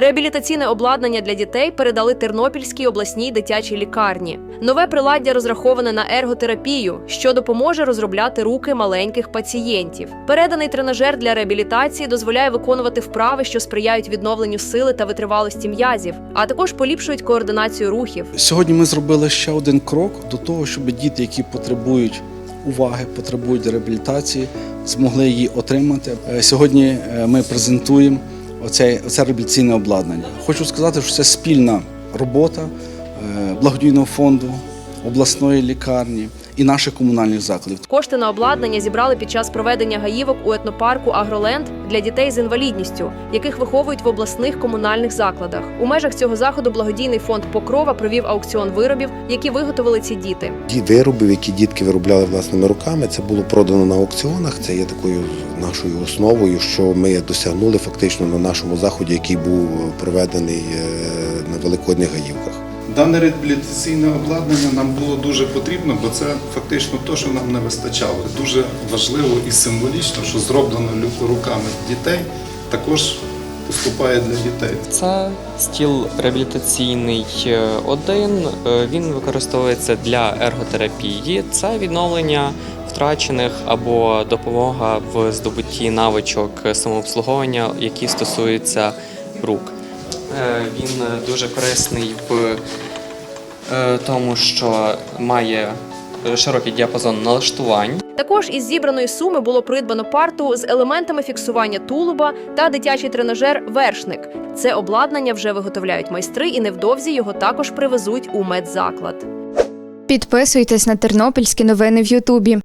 Реабілітаційне обладнання для дітей передали Тернопільській обласній дитячій лікарні. Нове приладдя розраховане на ерготерапію, що допоможе розробляти руки маленьких пацієнтів. Переданий тренажер для реабілітації дозволяє виконувати вправи, що сприяють відновленню сили та витривалості м'язів, а також поліпшують координацію рухів. Сьогодні ми зробили ще один крок до того, щоб діти, які потребують уваги, потребують реабілітації, змогли її отримати. Е, Сьогодні е, ми презентуємо оце, оце реабілітаційне обладнання. Хочу сказати, що це спільна робота е, благодійного фонду, обласної лікарні і наших комунальних закладів. Кошти на обладнання зібрали під час проведення гаївок у етнопарку Агроленд для дітей з інвалідністю, яких виховують в обласних комунальних закладах. У межах цього заходу благодійний фонд Покрова провів аукціон виробів, які виготовили ці діти. Ті виробів, які дітки виробляли власними руками, це було продано на аукціонах. Це є такою нашою основою, що ми досягнули фактично на нашому заході, який був проведений е, на Великодніх гаївках. Дане реабілітаційне обладнання нам було дуже потрібно, бо це фактично те, що нам не вистачало. Дуже важливо і символічно, що зроблено руками дітей, також поступає для дітей. Це стіл реабілітаційний е, один. Е, Він використовується для ерготерапії. Це відновлення втрачених або допомога в здобутті навичок самообслуговування, які стосуються рук. Е, Він дуже корисний в е, тому, що має е, широкий діапазон налаштувань. Також із зібраної суми було придбано парту з елементами фіксування тулуба та дитячий тренажер Вершник. Це обладнання вже виготовляють майстри, і невдовзі його також привезуть у медзаклад. Підписуйтесь на тернопільські новини в Ютубі.